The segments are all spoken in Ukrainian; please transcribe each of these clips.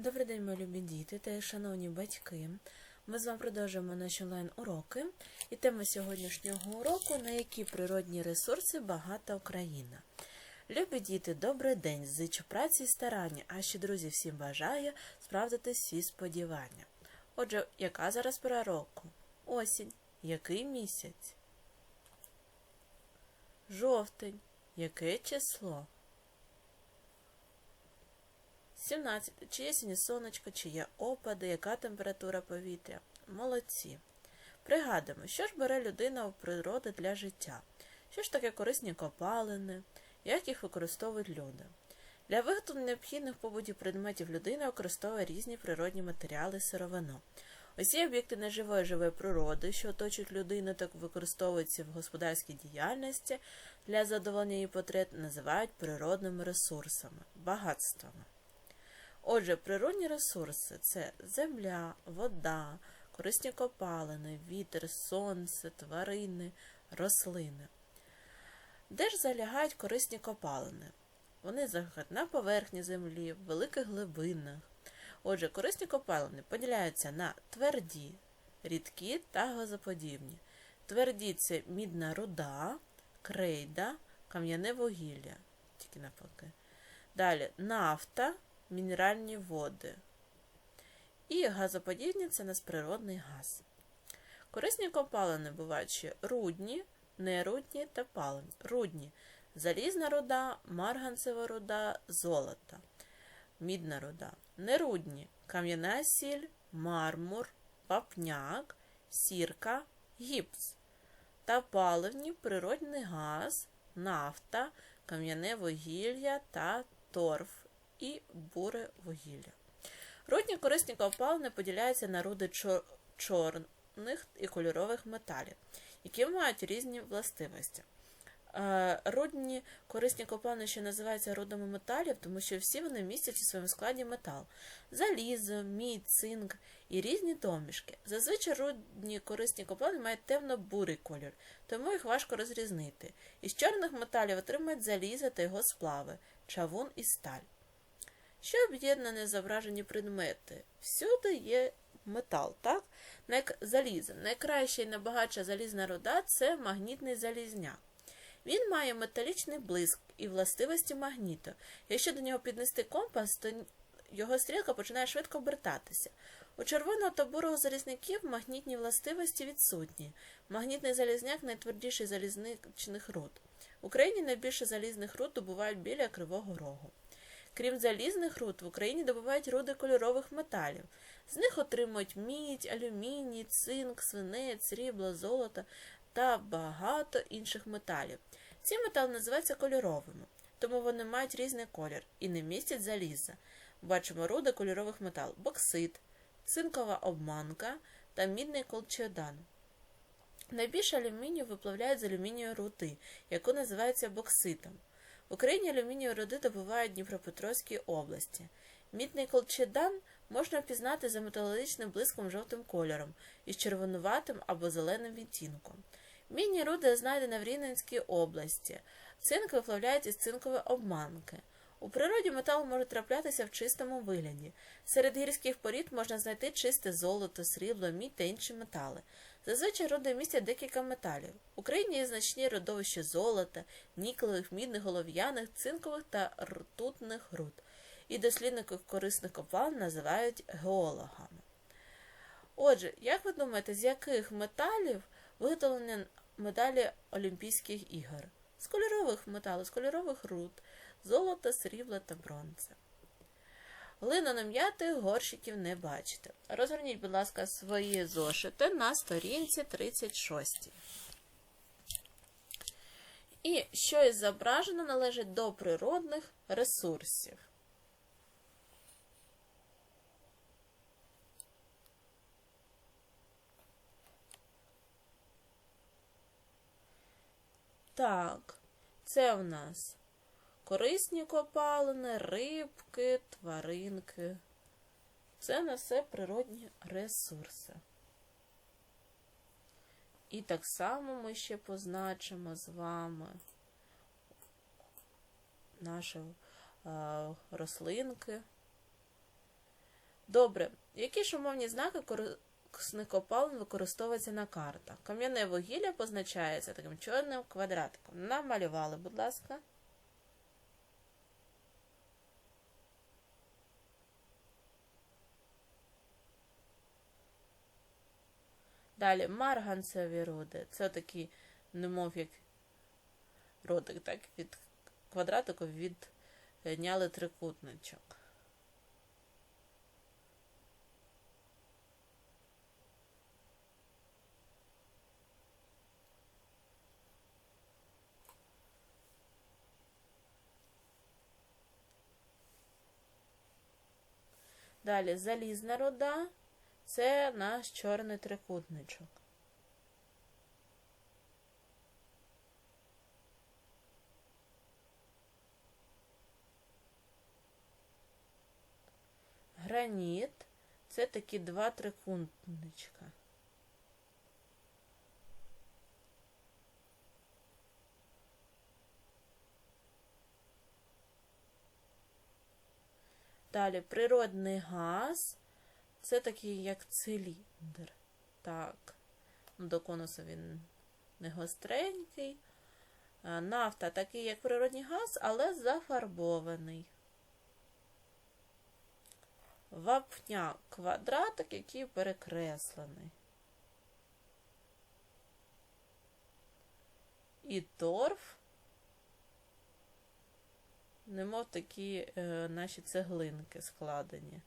Добрий день, мої любі діти та шановні батьки. Ми з вами продовжуємо наші онлайн-уроки. І тема сьогоднішнього уроку на які природні ресурси багата Україна. Любі діти, добрий день! Зичу праці і старання, а ще друзі всім бажаю справдити всі сподівання. Отже, яка зараз пора року? Осінь. Який місяць? Жовтень. Яке число? 17. Чи є сіні сонечко, чи є опади, яка температура повітря? Молодці. Пригадуємо, що ж бере людина у природи для життя? Що ж таке корисні копалини? Як їх використовують люди? Для виготовлення необхідних побуті предметів людина використовує різні природні матеріали і сировину. Усі об'єкти неживої живої природи, що оточують людину та використовуються в господарській діяльності для задоволення її потреб, називають природними ресурсами, багатствами. Отже, природні ресурси це земля, вода, корисні копалини, вітер, сонце, тварини, рослини. Де ж залягають корисні копалини? Вони залягають на поверхні землі, в великих глибинах. Отже, корисні копалини поділяються на тверді, рідкі та газоподібні. Тверді це мідна руда, крейда, кам'яне вугілля. Тільки навпаки. Далі нафта мінеральні води. І газоподібні це нас природний газ. Корисні копалини бувають ще рудні, нерудні та паливні. Рудні залізна руда, марганцева руда, золота, мідна руда. Нерудні кам'яна сіль, мармур, папняк, сірка, гіпс. Та паливні природний газ, нафта, кам'яне вугілля та торф і буре вугілля. Рудні корисні копалини поділяються на руди чорних і кольорових металів, які мають різні властивості. Рудні корисні копалини ще називаються рудами металів, тому що всі вони містять у своєму складі метал, залізо, мідь, цинк і різні домішки. Зазвичай рудні корисні копалини мають темно-бурий колір, тому їх важко розрізнити. Із чорних металів отримують залізо та його сплави, чавун і сталь. Що об'єднані зображені предмети? Всюди є метал, так? Залізо. Найкраща і найбагатша залізна руда це магнітний залізняк. Він має металічний блиск і властивості магніту. Якщо до нього піднести компас, то його стрілка починає швидко обертатися. У червоного та залізників магнітні властивості відсутні. Магнітний залізняк найтвердіший залізничних руд. В Україні найбільше залізних руд добувають біля Кривого Рогу. Крім залізних руд, в Україні добувають руди кольорових металів. З них отримують мідь, алюміній, цинк, свинець, срібло, золото та багато інших металів. Ці метали називаються кольоровими, тому вони мають різний колір і не містять заліза. Бачимо руди кольорових металів боксит, цинкова обманка та мідний колчедан. Найбільше алюмінію виплавляють з алюмінієвої руди, яку називається бокситом. В Україні алюмінієві руди добувають в Дніпропетровській області. Мідний колчедан можна впізнати за металогічним блиском жовтим кольором із червонуватим або зеленим відтінком. Мідні руди знайдені в Рівненській області. Цинк виплавляють із цинкової обманки. У природі метал може траплятися в чистому вигляді. Серед гірських порід можна знайти чисте золото, срібло, мідь та інші метали. Зазвичай руди містять декілька металів. В Україні є значні родовища золота, нікелевих, мідних, голов'яних, цинкових та ртутних руд. І дослідників корисних копалин називають геологами. Отже, як ви думаєте, з яких металів виготовлені медалі Олімпійських ігор? З кольорових металів, з кольорових руд, золота, срібла та бронза. Глину нам'яти горщиків не бачите. Розверніть, будь ласка, свої зошити на сторінці 36. І що із зображено належить до природних ресурсів. Так, це в нас корисні копалини, рибки, тваринки. Це на все природні ресурси. І так само ми ще позначимо з вами наші е, рослинки. Добре. Які ж умовні знаки корисних копалин використовуються на картах? Кам'яне вугілля позначається таким чорним квадратиком. Намалювали, будь ласка. Далі марганцеві руди. Це такі, немов як ротик, так, від квадратику відняли трикутничок. Далі залізна руда це наш чорний трикутничок. Граніт це такі два трикутничка. Далі природний газ це такий як циліндр. Так, до конуса він не гостренький. Нафта такий, як природний газ, але зафарбований. Вапня квадратик, який перекреслений. І торф, немов такі е, наші цеглинки складені.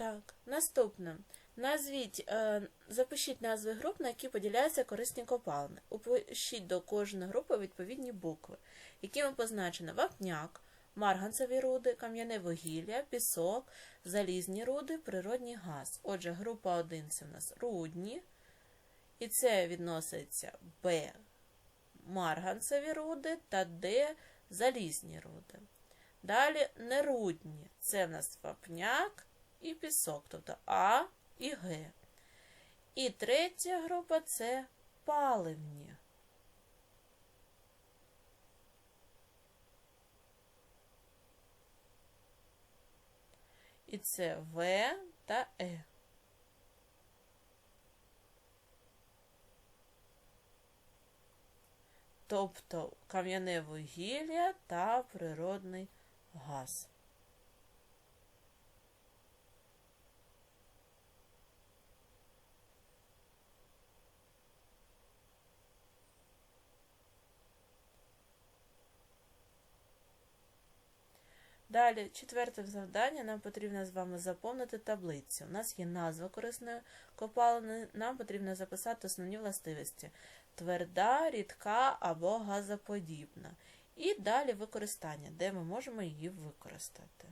Так, наступне. Назвіть, е, запишіть назви груп, на які поділяються корисні копалини. Упишіть до кожної групи відповідні букви, якими позначено вапняк, марганцеві руди, кам'яне вугілля, пісок, залізні руди, природній газ. Отже, група 1 це в нас рудні, і це відноситься Б марганцеві руди та Д залізні руди. Далі нерудні це в нас вапняк і пісок, тобто А і Г. І третя група це паливні. І це В та Е. Тобто кам'яне вугілля та природний газ. Далі, четверте завдання, нам потрібно з вами заповнити таблицю. У нас є назва корисної копалини, нам потрібно записати основні властивості: тверда, рідка або газоподібна. І далі використання, де ми можемо її використати.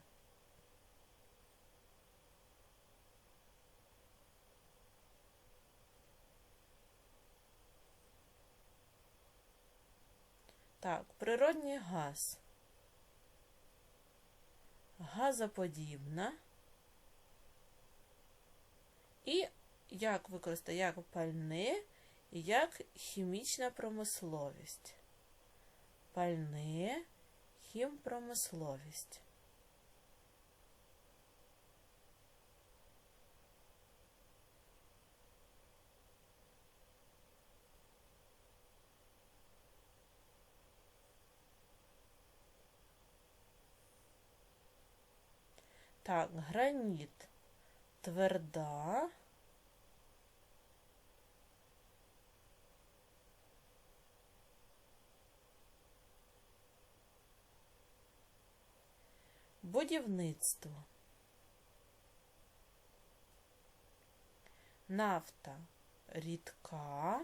Так, природній газ газоподібна. І як використати як пальне, як хімічна промисловість. Пальне, хімпромисловість. Так, граніт тверда. Будівництво. Нафта рідка.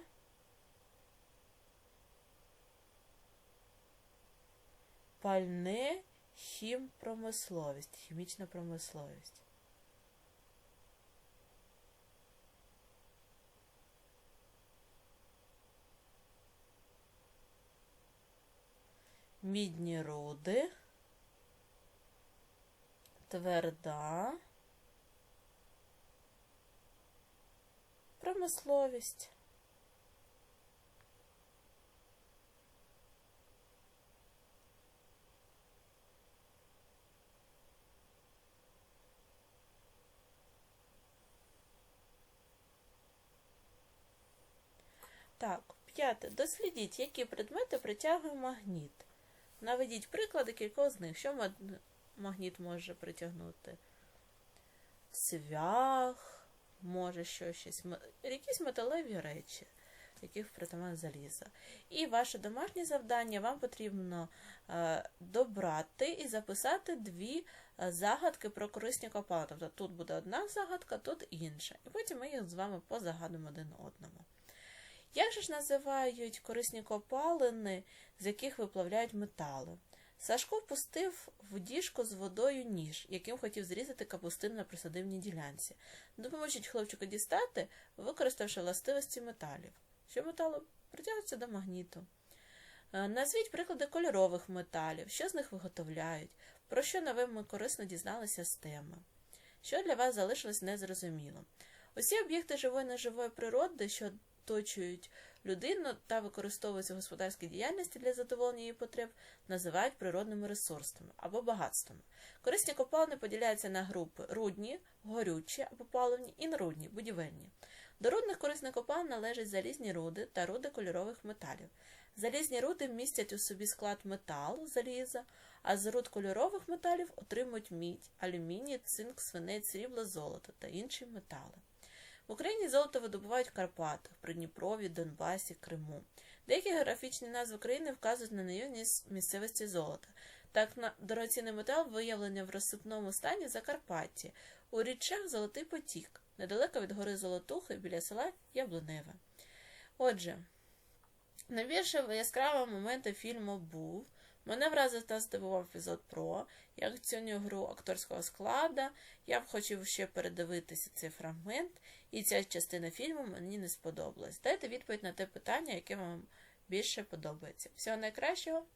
Пальне хімпромисловість, хімічна промисловість. Мідні руди Тверда. Промисловість. Так, п'яте. Дослідіть, які предмети притягує магніт. Наведіть приклади кількох з них. Що магніт може притягнути? Цвях, може що щось, якісь металеві речі, яких притаманне заліза. І ваше домашнє завдання вам потрібно е, добрати і записати дві е, загадки про корисні копалини. Тобто тут буде одна загадка, тут інша. І потім ми їх з вами позагадуємо один одному. Як же ж називають корисні копалини, з яких виплавляють метали? Сашко впустив в діжку з водою ніж, яким хотів зрізати капустину на присадивній ділянці. Допоможіть хлопчику дістати, використавши властивості металів. Що метали притягуються до магніту. Е, Назвіть приклади кольорових металів, що з них виготовляють, про що нове ми корисно дізналися з теми. Що для вас залишилось незрозуміло? Усі об'єкти живої неживої природи, що оточують людину та використовуються в господарській діяльності для задоволення її потреб, називають природними ресурсами або багатствами. Корисні копалини поділяються на групи рудні, горючі або паливні і нерудні, будівельні. До рудних корисних копалин належать залізні руди та руди кольорових металів. Залізні руди містять у собі склад металу, заліза, а з руд кольорових металів отримують мідь, алюміній, цинк, свинець, срібло, золото та інші метали. В Україні золото видобувають в Карпатах, Придніпрові, Донбасі, Криму. Деякі географічні назви країни вказують на наявність місцевості золота. Так, на дорогоцінний метал виявлення в розсипному стані Закарпатті, у річчях Золотий потік, недалеко від гори Золотухи біля села Яблуневе. Отже, найбільш яскравим моментом фільму був Мене вразив та здивував епізод про як цю гру акторського складу. Я б хотів ще передивитися цей фрагмент, і ця частина фільму мені не сподобалась. Дайте відповідь на те питання, яке вам більше подобається. Всього найкращого